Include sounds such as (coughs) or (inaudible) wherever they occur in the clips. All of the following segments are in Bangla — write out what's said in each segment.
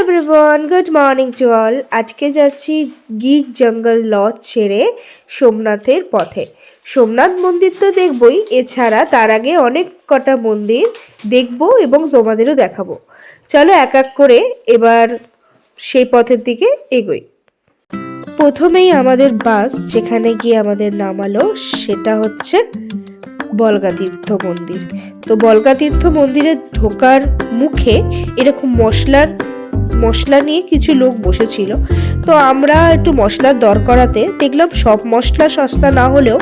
Everyone good morning to all আজকে যাচ্ছি গির জঙ্গল লজ ছেড়ে সোমনাথের পথে। সোমনাথ মন্দির তো দেখবই, এছাড়া তার আগে অনেক কটা মন্দির দেখব এবং তোমাদেরও দেখাবো। চলো এক এক করে এবার সেই পথের দিকে এগোই। প্রথমেই আমাদের বাস যেখানে গিয়ে আমাদের নামালো, সেটা হচ্ছে বলগাতীর্থ মন্দির। তো বলগাতীর্থ মন্দিরে ঢোকার মুখে এরকম মশলার মশলা নিয়ে কিছু লোক বসেছিল। তো আমরা একটু মশলার দর করাতে দেখলাম সব মশলা সস্তা না হলেও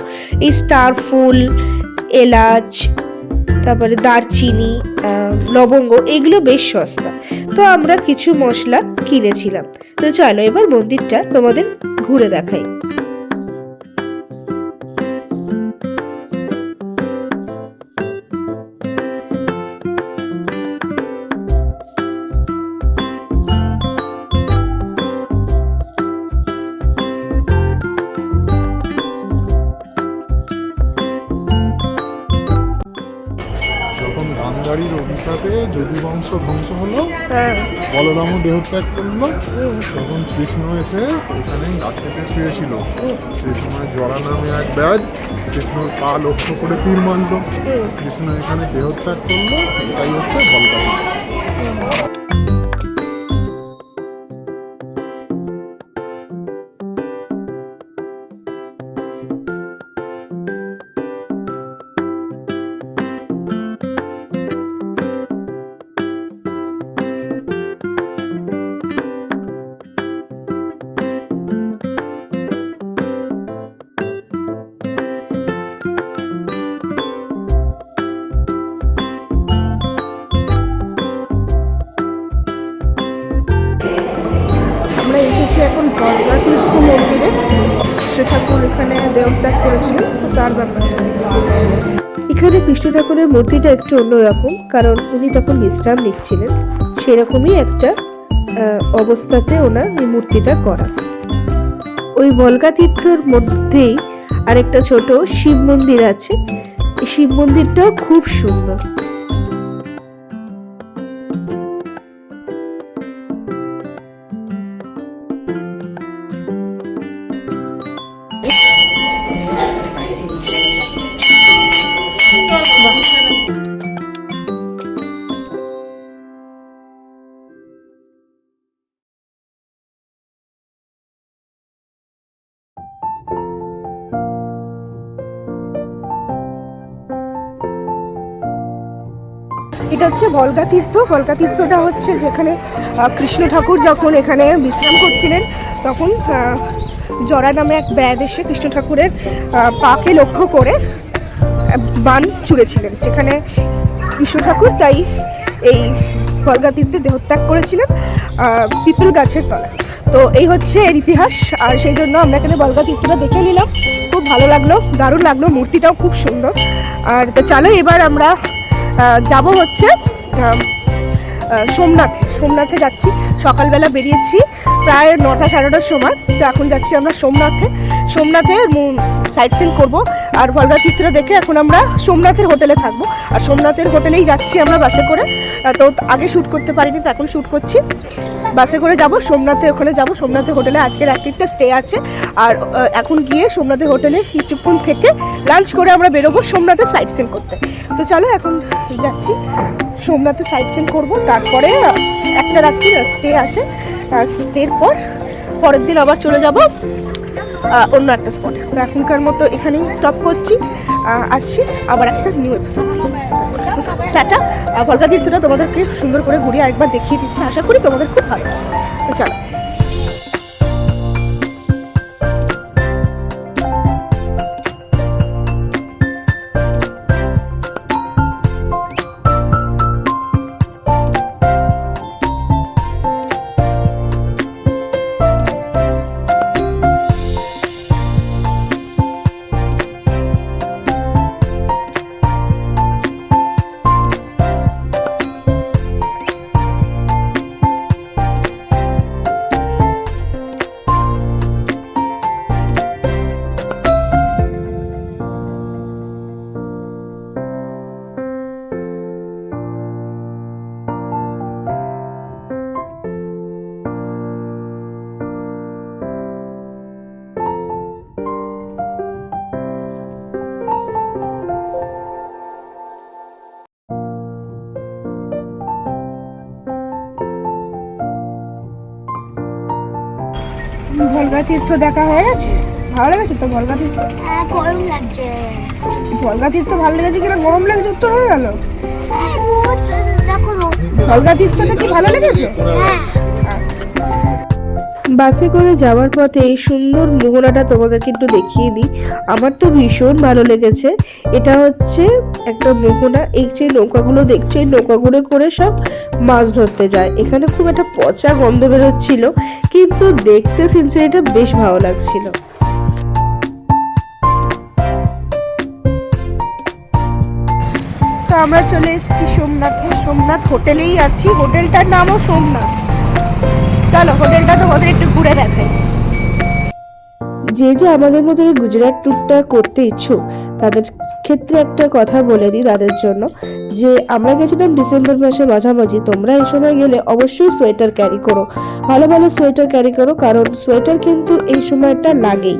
এই স্টার ফুল, এলাচ, তারপরে দারচিনি লবঙ্গ এগুলো বেশ সস্তা। তো আমরা কিছু মশলা কিনেছিলাম। তো চলো এবার মন্দিরটা তোমাদের ঘুরে দেখাই। হ্যাঁ বলরাম দেহত্যাগ করল। তখন কৃষ্ণ এসে ওখানে গাছেতে শুয়েছিল। সেই সময় জরা নামে এক ব্যাজ কৃষ্ণর পা লক্ষ্য করে তীর মারল। কৃষ্ণ এখানে দেহত্যাগ করল এটাই হচ্ছে বলরাম। কৃষ্ণ ঠাকুর এখানে দেহত্যাগ করেছিলেন তো তার ব্যাপারে। এখানে কৃষ্ণ ঠাকুরের মূর্তিটা একটু অন্যরকম, কারণ উনি তখন বিশ্রাম নিচ্ছিলেন। সেরকমই একটা অবস্থাতে ওনার এই মূর্তিটা করা। ওই বলগা তীর্থর মধ্যেই আরেকটা ছোট শিব মন্দির আছে। শিব মন্দিরটাও খুব সুন্দর। এটা হচ্ছে বলগা তীর্থ। বলগা তীর্থটা হচ্ছে যেখানে কৃষ্ণ ঠাকুর যখন এখানে বিশ্রাম করছিলেন, তখন জরা নামে এক ব্যাদ এসে কৃষ্ণ ঠাকুরের পাকে লক্ষ্য করে বান ছুঁড়েছিলেন। যেখানে কৃষ্ণ ঠাকুর তাই এই বলগা তীর্থে দেহত্যাগ করেছিলেন পিপল গাছের তলায়। তো এই হচ্ছে এর ইতিহাস, আর সেই জন্য আমরা এখানে বলগা তীর্থটা দেখে নিলাম। খুব ভালো লাগল, দারুণ লাগল, মূর্তিটাও খুব সুন্দর। আর তো চলো এবার আমরা যাব হচ্ছে সোমনাথে। সোমনাথে যাচ্ছি। সকালবেলা বেরিয়েছি প্রায় নটা সাড়েটার সময়। তো এখন যাচ্ছি আমরা সোমনাথে। সোমনাথে সাইট সিন করব। আর ভলগা চিত্র দেখে এখন আমরা সোমনাথের হোটেলে থাকব। আর সোমনাথের হোটেলেই যাচ্ছি আমরা বাসে করে। তো আগে শ্যুট করতে পারিনি, তো এখন শ্যুট করছি। বাসে করে যাব, সোমনাথে ওখানে যাব। সোমনাথে হোটেলে আজকে রাত্রিটা স্টে আছে। আর এখন গিয়ে সোমনাথের হোটেলে কিছুক্ষণ থেকে লাঞ্চ করে আমরা বেরোবো সোমনাথে সাইট সিন করতে। তো চলো এখন যাচ্ছি। সোমনাথে সাইট সিন করব। তারপরে একটা রাত্রি স্টে আছে। স্টের পর পরের দিন আবার চলে যাব অন্য একটা স্পটে তো এখনকার মতো এখানেই স্টপ করছি। আসছি আবার একটা নিউ এপিসোড টাটা। ভলকা দিন তোমাদেরকে সুন্দর করে ঘুরিয়ে আরেকবার দেখিয়ে দিচ্ছি। আশা করি তোমাদের খুব ভালো তো চলো। ভলগা তীর্থ দেখা হয়ে গেছে? ভালো লেগেছে তো ভলগা তীর্থ? হ্যাঁ গরম লাগছে। ভলগা তীর্থ ভালো লেগেছে কিনা? গরম লাগছে উত্তর হয়ে গেল। হ্যাঁ, ভলগা তীর্থটা কি ভালো লেগেছে? হ্যাঁ। বাসে করে যাওয়ার পথে এই সুন্দর মোহনাটা তোমাদেরকে একটু দেখিয়ে দিই। আমার তো ভীষণ ভালো লেগেছে। এটা হচ্ছে একটা মোহনা। এই যে নৌকাগুলো দেখছ, এই নৌকাগুলো করে সব মাছ ধরতে যায়। এখানে খুব একটা পচা গন্ধ বেরোচ্ছিল, কিন্তু দেখতে সিনসিয়ারিটা বেশ ভালো লাগছিল। তো আমরা চলে এসেছি সোমনাথে। সোমনাথ হোটেলেই আছি। হোটেলটার নামও সোমনাথ। চলো, হোটেলটা তোমাদের একটু ঘুরে দেখাই যে যে আমাদের মতো গুজরাট ট্যুরটা করতে ইচ্ছুক, তাদের ক্ষেত্রে একটা কথা বলে দিই তাদের জন্য যে আমরা গেছিলাম ডিসেম্বর মাসে মাঝামাঝি তোমরা এই সময় গেলে অবশ্যই সোয়েটার ক্যারি করো। ভালো ভালো সোয়েটার ক্যারি করো কারণ সোয়েটার কিন্তু এই সময়টা লাগেই।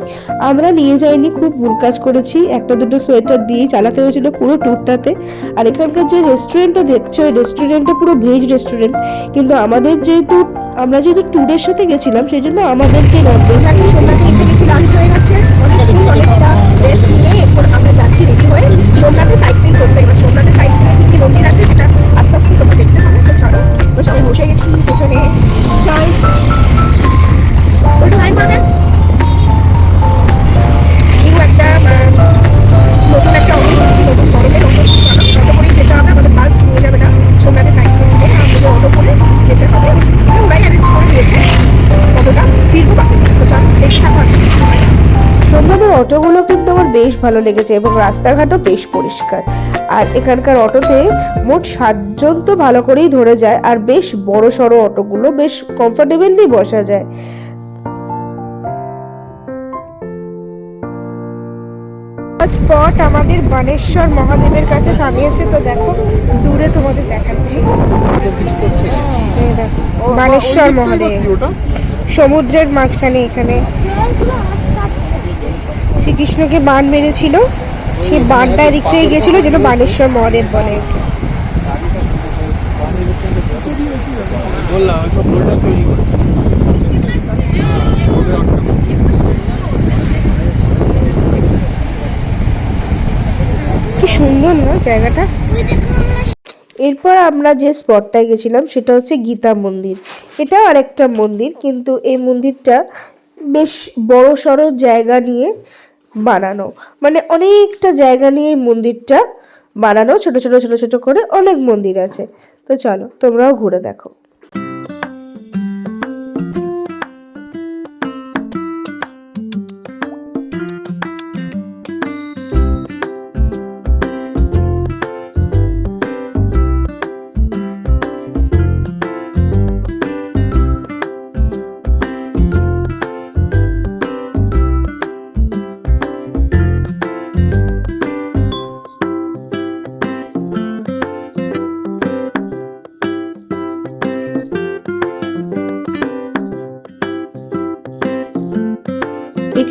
আমরা নিয়ে যাইনি খুব ভুল কাজ করেছি একটা দুটো সোয়েটার দিয়েই চালাতে হয়েছিল পুরো ট্যুরটাতে আর এখানকার যে রেস্টুরেন্টটা দেখছ ওই রেস্টুরেন্টটা পুরো ভেজ রেস্টুরেন্ট কিন্তু আমাদের যেহেতু আমরা যেহেতু ট্যুরের সাথে গেছিলাম সেই জন্য আমাদেরকে নর্থ সোমনাথে লেগেছে এবং রাস্তাঘাটও বেশ পরিষ্কার। আর এখানকার অটোতে মোট সাতজন তো ভালো করেই ধরে যায়, আর বেশ বড় সড়ো অটোগুলো বেশ কমফোর্টেবলি বসা যায়। স্পট আমাদের বানেশ্বর মহাদেবের কাছে থামিয়েছে, তো দেখো, দূরে তোমাদের দেখাচ্ছি। বানেশ্বর মহাদেব। সমুদ্রের মাঝখানে এখানে। শ্রীকৃষ্ণকে বান মেরেছিল। সে বানটা এদিক থেকে গেছিল যেন বানেশ্বর মহাদেব বলে কি। সুন্দর না জায়গাটা? এরপর আমরা যে স্পটটায় গেছিলাম সেটা হচ্ছে গীতা মন্দির। এটাও আরেকটা মন্দির, কিন্তু এই মন্দিরটা বেশ বড় সড়ো জায়গা নিয়ে বানানো। মানে অনেকটা জায়গা নিয়ে এই মন্দিরটা বানানো, ছোট ছোট ছোট ছোট করে অনেক মন্দির আছে। তো চলো, তোমরাও ঘুরে দেখো।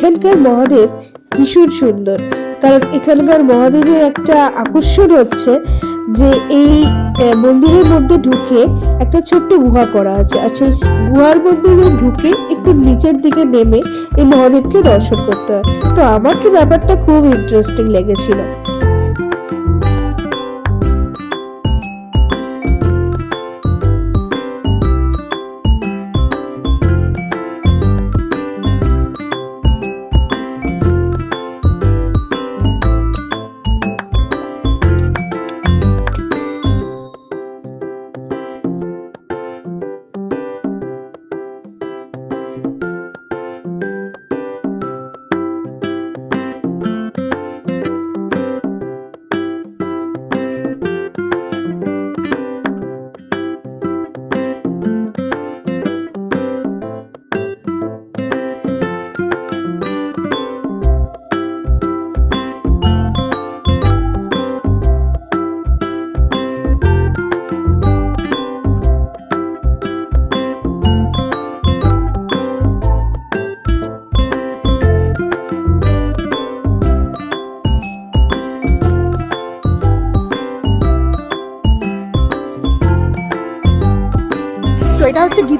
এখানকার মহাদেব ভীষণ সুন্দর। কারণ এখানকার মহাদেবের একটা আকর্ষণ হচ্ছে যে এই মন্দিরের মধ্যে ঢুকে একটা ছোট্ট গুহা করা আছে। আর সেই গুহার মধ্যে ঢুকে একটু নিচের দিকে নেমে এই মহাদেবকে দর্শন করতে হয়। তো আমার তো ব্যাপারটা খুব ইন্টারেস্টিং লেগেছিল।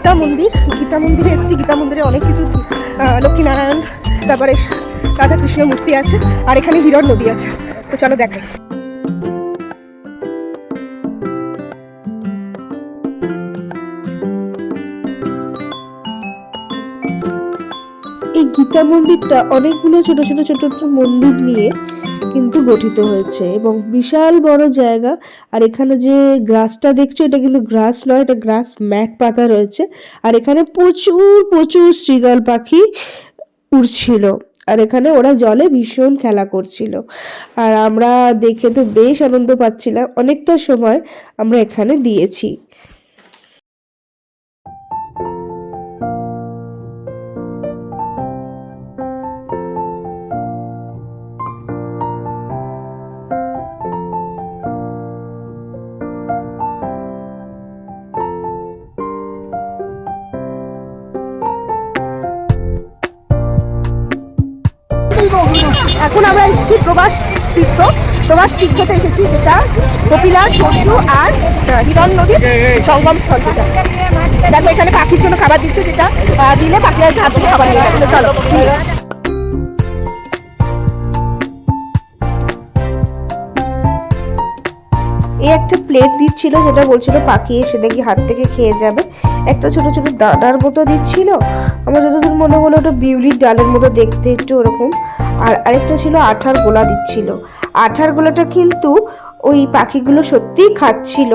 গীতা মন্দির, গীতা মন্দিরে এসেছি। গীতা মন্দিরে অনেক কিছু লক্ষ্মীনারায়ণ, তারপরে রাধা কৃষ্ণ মূর্তি আছে, আর এখানে হিরণ নদী আছে। তো চলো দেখাই। এই গীতা মন্দিরটা অনেকগুলো ছোট ছোট ছোট ছোট মন্দির নিয়ে কিন্তু গঠিত হয়েছে এবং বিশাল বড় জায়গা। আর এখানে যে গ্রাসটা দেখছ, এটা কিন্তু গ্রাস নয়, এটা গ্রাস ম্যাট পাতা রয়েছে। আর এখানে প্রচুর প্রচুর শ্রীগাল পাখি উড়ছিল। আর এখানে ওরা জলে ভীষণ খেলা করছিল। আর আমরা দেখে তো বেশ আনন্দ পাচ্ছিলাম। অনেকটা সময় আমরা এখানে দিয়েছি। এখন আমরা এসেছি প্রবাস তীর্থ। প্রবাস তীর্থতে এসেছি যেটা কপিলা, সরজু আর হিরণ নদীর সঙ্গম স্থল যেটা। দেখো, এখানে পাখির জন্য খাবার দিচ্ছে যেটা দিলে পাখিরা হাত থেকে খাবার নিয়ে চলো এই একটা প্লেট দিচ্ছিল, যেটা বলছিল পাখি এসে নাকি হাত থেকে খেয়ে যাবে। একটা ছোট ছোট দানার মতো দিচ্ছিল। আমার যতদূর মনে হলো ওটা বিউলির ডালের মতো দেখতে একটু ওরকম। আর আরেকটা ছিল আঠার গোলা দিচ্ছিল। আঠার গোলাটা কিন্তু ওই পাখিগুলো সত্যিই খাচ্ছিল।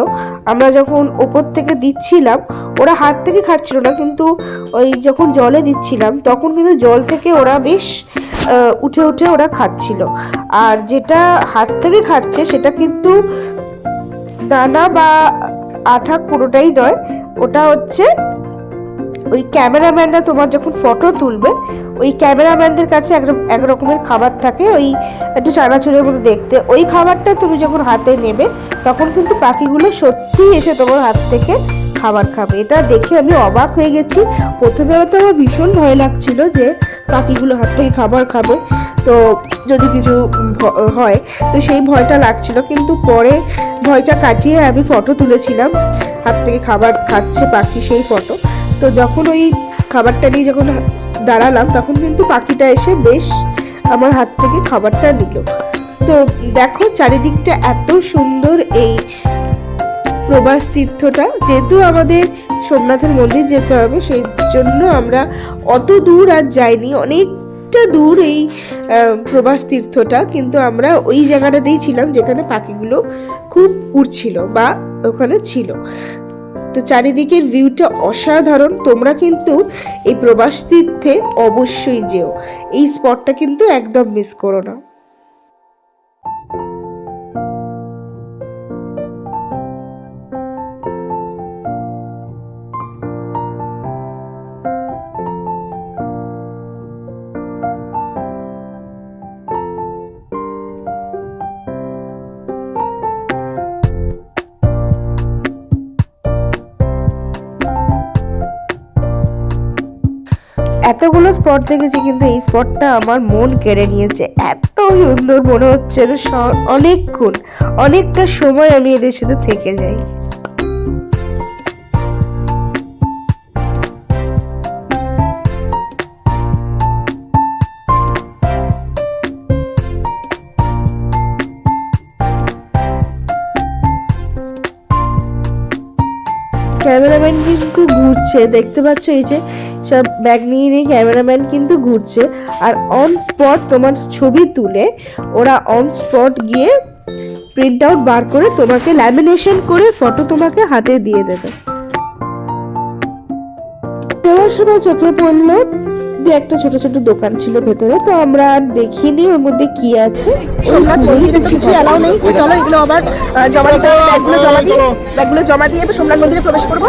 আমরা যখন ওপর থেকে দিচ্ছিলাম, ওরা হাত থেকে খাচ্ছিল না, কিন্তু ওই যখন জলে দিচ্ছিলাম, তখন কিন্তু জল থেকে ওরা বেশ উঠে উঠে ওরা খাচ্ছিল। আর যেটা হাত থেকে খাচ্ছে সেটা কিন্তু দানা বা আঠা পুরোটাই নয় ওটা হচ্ছে ওই ক্যামেরাম্যানরা তোমার যখন ফটো তুলবে, ওই ক্যামেরাম্যানদের কাছে এক রকমের খাবার থাকে, ওই একটু চানাচুরের মতো দেখতে। ওই খাবারটা তুমি যখন হাতে নেবে, তখন কিন্তু পাখিগুলো সত্যি এসে তোমার হাত থেকে খাবার খাবে। এটা দেখে আমি অবাক হয়ে গেছি। প্রথমে তো আমার ভীষণ ভয় লাগছিল যে পাখিগুলো হাত থেকে খাবার খাবে। তো যদি কিছু হয়, তো সেই ভয়টা লাগছিল। কিন্তু পরে ভয়টা কাটিয়ে আমি ফটো তুলেছিলাম। হাত থেকে খাবার খাচ্ছে পাখি সেই ফটো তো যখন ওই খাবারটা নিয়ে যখন দাঁড়ালাম, তখন কিন্তু পাখিটা এসে বেশ আমার হাত থেকে খাবারটা নিল। তো দেখো চারিদিকটা এত সুন্দর এই প্রবাস তীর্থটা। যেহেতু আমাদের সোমনাথের মন্দির যেতে হবে, সেই জন্য আমরা অত দূর আর যাইনি। অনেকটা দূর এই প্রবাস তীর্থটা, কিন্তু আমরা ওই জায়গাটাতেই ছিলাম যেখানে পাখিগুলো খুব উড়ছিল বা ওখানে ছিল। তো চারিদিকের ভিউটা অসাধারণ। তোমরা কিন্তু এই প্রবাস তীর্থে অবশ্যই যেও। এই স্পটটা কিন্তু একদম মিস করো না। এতগুলো স্পট দেখেছি কিন্তু এই স্পটটা আমার মন কেড়ে নিয়েছে। এত সুন্দর মনে হচ্ছে অনেকক্ষণ, অনেকটা সময় আমি এদের সাথে থেকে যাই। ক্যামেরাম্যান কিন্তু ঘুরছে, দেখতে পাচ্ছ এই যে সব ব্যাগ নিয়ে নিয়ে ক্যামেরাম্যান কিন্তু ঘুরছে। আর অন স্পট তোমার ছবি তুলে ওরা অন স্পট গিয়ে প্রিন্ট আউট বার করে তোমাকে ল্যামিনেশন করে ফটো তোমাকে হাতে দিয়ে দেবে। যাওয়ার সময় চোখে পড়ল যে একটা ছোট ছোট দোকান ছিল ভেতরে, তো আমরা দেখিনি ওর মধ্যে কি আছে। সোমনাথ মন্দিরে কিছু অ্যালাউ নেই। চলো, এগুলো আবার জমা দিতে ব্যাগগুলো জমা দিয়ে, ব্যাগগুলো জমা দিয়ে সোমনাথ মন্দিরে প্রবেশ করব।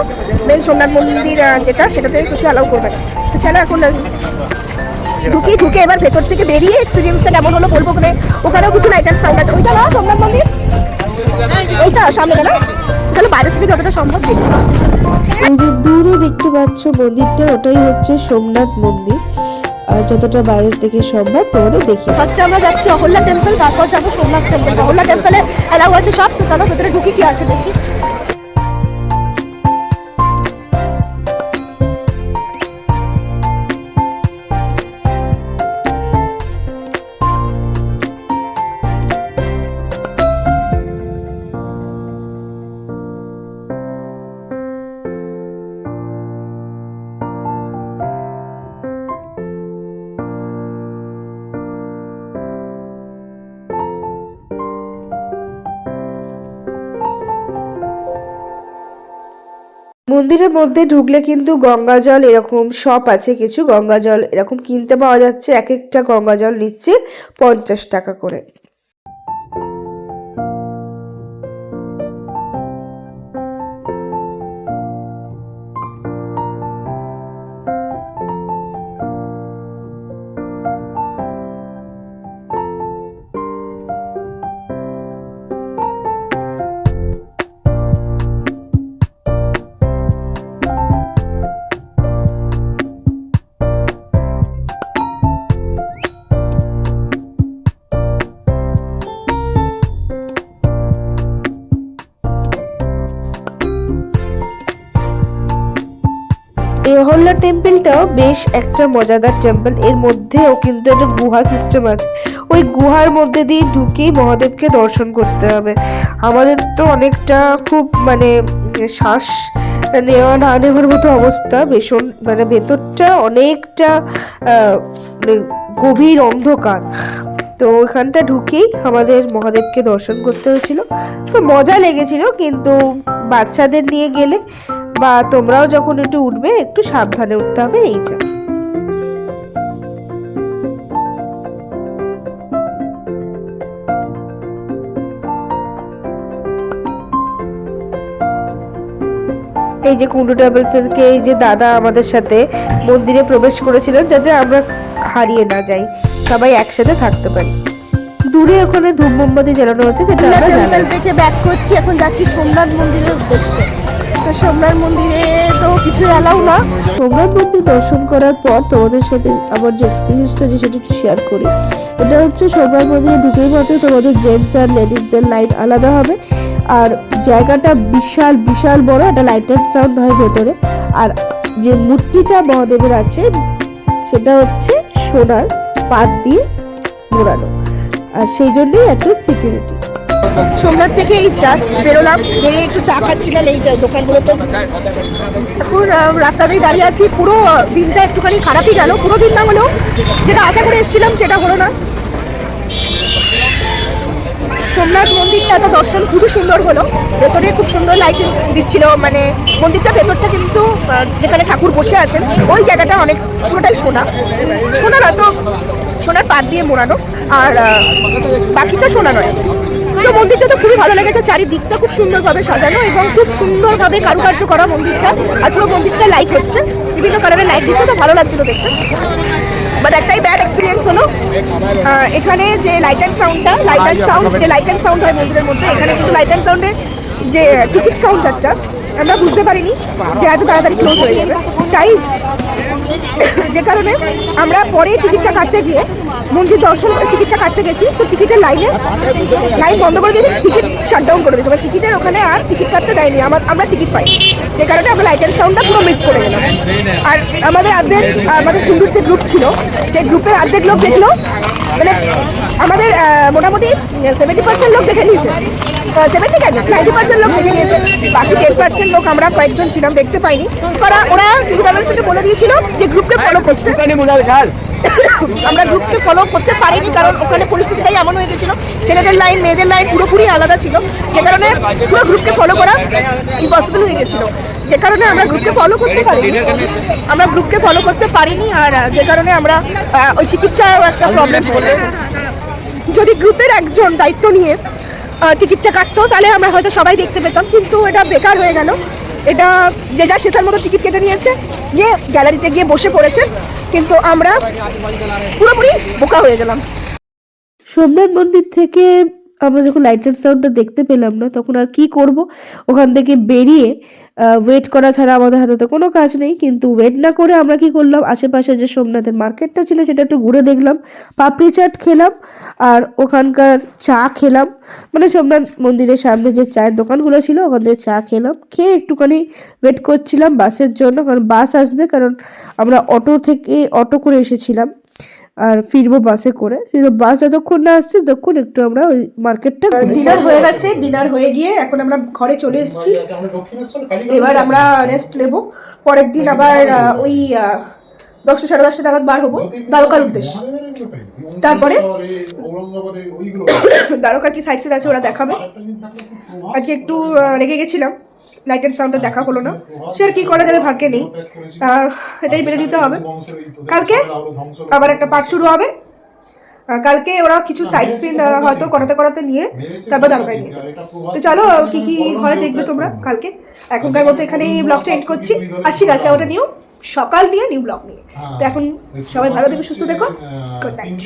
মেন সোমনাথ মন্দির যেটা, সেটাতে কিছু অ্যালাউ করবে না। তো চলো এখন ঢুকি, ঢুকে এবার ভেতর থেকে বেরিয়ে এক্সপিরিয়েন্সটা কেমন হলো বলব ওখানে ওখানেও কিছু লাইট সাউন্ড আছে। ওইটা না সোমনাথ মন্দির। ওইটা, সামনে না চলো, বাইরে থেকে যতটা সম্ভব দেখি ওই যে দূরে দেখতে পাচ্ছ মন্দিরটা, ওটাই হচ্ছে সোমনাথ মন্দির। আর যতটা বাইরের থেকে সম্ভব তোমাদের দেখি ফার্স্টে আমরা যাচ্ছি অহল্লা টেম্পল তারপর যাব সোমনাথ টেম্পল অহল্লা টেম্পলে এলাও আছে সব চলো ভেতরে ঢুকি, কি আছে দেখি। মন্দিরের মধ্যে ঢুকলে কিন্তু গঙ্গা জল এরকম শপ আছে, কিছু গঙ্গা জল এরকম কিনতে পাওয়া যাচ্ছে, এক একটা গঙ্গা জল নিচ্ছে পঞ্চাশ টাকা করে। এই অহল্লা টেম্পলটাও বেশ একটা মজাদার টেম্পল। এর মধ্যেও কিন্তু একটা গুহা সিস্টেম আছে। ওই গুহার মধ্যে দিয়ে ঢুকেই মহাদেবকে দর্শন করতে হবে। আমাদের তো অনেকটা খুব মানে শ্বাস নেওয়া না নেওয়ার মতো অবস্থা। ভীষণ মানে ভেতরটা অনেকটা মানে গভীর অন্ধকার। তো ওখানটা ঢুকেই আমাদের মহাদেবকে দর্শন করতে হয়েছিল। তো মজা লেগেছিল, কিন্তু বাচ্চাদের নিয়ে গেলে বা তোমরাও যখন একটু উঠবে একটু সাবধানে উঠতে হবে এই যা। এই যে কুন্ডু ট্রাভেলস থেকে এই যে দাদা আমাদের সাথে মন্দিরে প্রবেশ করেছিলেন যাতে আমরা হারিয়ে না যাই সবাই একসাথে থাকতে পারি। দূরে ওখানে ধূপ মোমবাতি জ্বালানো হচ্ছে যেটা আমরা থেকে ব্যাক করছি এখন যাচ্ছি সোমনাথ মন্দিরের উদ্দেশ্যে। সোমনাথ মন্দিরে তো কিছু অ্যালাউ না। সোমনাথ মন্দির দর্শন করার পর তোমাদের সাথে আমার যে এক্সপিরিয়েন্সটা আছে সেটা একটু শেয়ার করি। এটা হচ্ছে সোমনাথ মন্দিরে ঢুকেই মাত্র তোমাদের জেন্টস আর লেডিসদের লাইট আলাদা হবে। আর জায়গাটা বিশাল বিশাল বড়, একটা লাইট অ্যান্ড সাউন্ড হয় ভেতরে। আর যে মূর্তিটা মহাদেবের আছে, সেটা হচ্ছে সোনার পাত দিয়ে মোড়ানো। আর সেই জন্যই এত সিকিউরিটি সোমনাথ থেকে এই জাস্ট বেরোলাম। বেরিয়ে একটু চা খাচ্ছিলাম, এই দোকানগুলোতে। এখন রাস্তাতেই দাঁড়িয়ে আছি। পুরো দিনটা একটুখানি খারাপই গেল। পুরো দিন না হলেও যেটা আশা করে এসেছিলাম, সেটা হলো না। সোমনাথ মন্দিরটা তো দর্শন খুবই সুন্দর হলো। ভেতরে খুব সুন্দর লাইটিং দিচ্ছিল। মানে মন্দিরটা ভেতরটা কিন্তু যেখানে ঠাকুর বসে আছেন, ওই জায়গাটা অনেক, পুরোটাই সোনা। সোনা না তো সোনার পাত দিয়ে মোড়ানো। আর বাকিটা সোনা নয়। তো মন্দিরটা তো খুবই ভালো লেগেছে, চারিদিকটা খুব সুন্দরভাবে সাজানো এবং খুব সুন্দরভাবে কারুকার্য করা মন্দিরটা। আর পুরো মন্দিরটা লাইট হচ্ছে, বিভিন্ন কালারের লাইট দিচ্ছে, তো ভালো লাগছিল দেখতে। বাট একটাই ব্যাড এক্সপিরিয়েন্স হলো এখানে যে লাইট অ্যান্ড সাউন্ডটা লাইট অ্যান্ড সাউন্ড যে লাইট অ্যান্ড সাউন্ড হয় মন্দিরের মধ্যে, এখানে কিন্তু লাইট অ্যান্ড সাউন্ডের যে টিকিট কাউন্টারটা আমরা বুঝতে পারিনি যে এত তাড়াতাড়ি ক্লোজ হয়ে যাবে। তাই (coughs) যে কারণে আমরা পরে টিকিটটা কাটতে গিয়ে মন্দির দর্শন করে টিকিটটা কাটতে গেছি, তো টিকিটের লাইনে লাইন বন্ধ করে দিয়েছে, টিকিট শাটডাউন করে দিয়েছে। মানে টিকিটের ওখানে আর টিকিট কাটতে দেয়নি, আমার, আমরা টিকিট পাই যে কারণে আমরা লাইট অ্যান্ড সাউন্ডটা পুরো মিস করে গেলাম। আর আমাদের অর্ধেক আমাদের কুন্ডুর যে গ্রুপ ছিল, সেই গ্রুপের অর্ধেক লোক দেখল মানে আমাদের মোটামুটি সেভেন্টি পার্সেন্ট লোক দেখে নিয়েছে। সেভেন্টি কেন নাইনটি পার্সেন্ট লোক দেখে নিয়েছে। বাকি টেন পার্সেন্ট লোক আমরা কয়েকজন ছিলাম দেখতে পাইনি। ওরা ওরা ট্রাভেলস থেকে বলে দিয়েছিল যে গ্রুপকে ফলো করতে। আমরা গ্রুপকে ফলো করতে পারিনি কারণ ওখানে পরিস্থিতিটাই এমন হয়ে গেছিল ছেলেদের লাইন মেয়েদের লাইন পুরোপুরি আলাদা ছিল। যে কারণে পুরো গ্রুপকে ফলো করা ইম্পসিবল হয়ে গেছিল। যে কারণে আমরা গ্রুপকে ফলো করতে পারিনি। আমরা গ্রুপকে ফলো করতে পারিনি আর যে কারণে আমরা ওই টিকিটটাও একটা প্রবলেম যদি গ্রুপের একজন দায়িত্ব নিয়ে টিকিটটা কাটতো, তাহলে আমরা হয়তো সবাই দেখতে পেতাম, কিন্তু এটা বেকার হয়ে গেল। এটা যে যা সেটার মতো টিকিট কেটে নিয়েছে গিয়ে গ্যালারিতে গিয়ে বসে পড়েছে, কিন্তু আমরা পুরোপুরি বোকা হয়ে গেলাম। সোমনাথ মন্দির থেকে আমরা যখন লাইট অ্যান্ড সাউন্ডটা দেখতে পেলাম না, তখন আর কি করব? ওখান থেকে বেরিয়ে ওয়েট করা ছাড়া আমাদের হাতে তো কোনো কাজ নেই, কিন্তু ওয়েট না করে আমরা কি করলাম? আশেপাশে যে সোমনাথের মার্কেটটা ছিল, সেটা একটু ঘুরে দেখলাম, পাপড়ি চাট খেলাম, আর ওখানকার চা খেলাম। মানে সোমনাথ মন্দিরের সামনে যে চায়ের দোকানগুলো ছিল, ওখান থেকে চা খেলাম। খেয়ে একটুখানি ওয়েট করছিলাম বাসের জন্য, কারণ বাস আসবে, কারণ আমরা অটো থেকে অটো করে এসেছিলাম। আর ফিরবো বাসে করে। কিন্তু বাস যতক্ষণ না আসছে ততক্ষণ একটু আমরা ওই মার্কেটটা ডিনার হয়ে গেছে। ডিনার হয়ে গিয়ে এখন আমরা ঘরে চলে এসেছি। এবার আমরা রেস্ট নেব। পরের দিন আবার ওই দশটা সাড়ে দশটা নাগাদ বার হব। দ্বারকার উদ্দেশ্যে। তারপরে (coughs) দ্বারকার কি সাইড সাইড আছে ওরা দেখাবে। আজকে একটু রেগে গেছিলাম। লাইট সাউন্ডের দেখা হলো না। সে আর কি করা যাবে ভাগ্যে নেই। এটাই মেনে নিতে হবে। কালকে আবার একটা পাঠ শুরু হবে। কালকে ওরা কিছু সাইট সিন হয়তো করাতে করাতে নিয়ে তারপর দ্বারকায় নিয়ে তো চলো, কি কি হয় দেখবে তোমরা কালকে। এখনকার মতো এখানে ব্লগটা এন্ড করছি। আসছি কালকে ওটা নিউ সকাল নিয়ে নিউ ব্লগ নিয়ে। তো এখন সবাই ভালো থেকো, সুস্থ দেখো গুড নাইট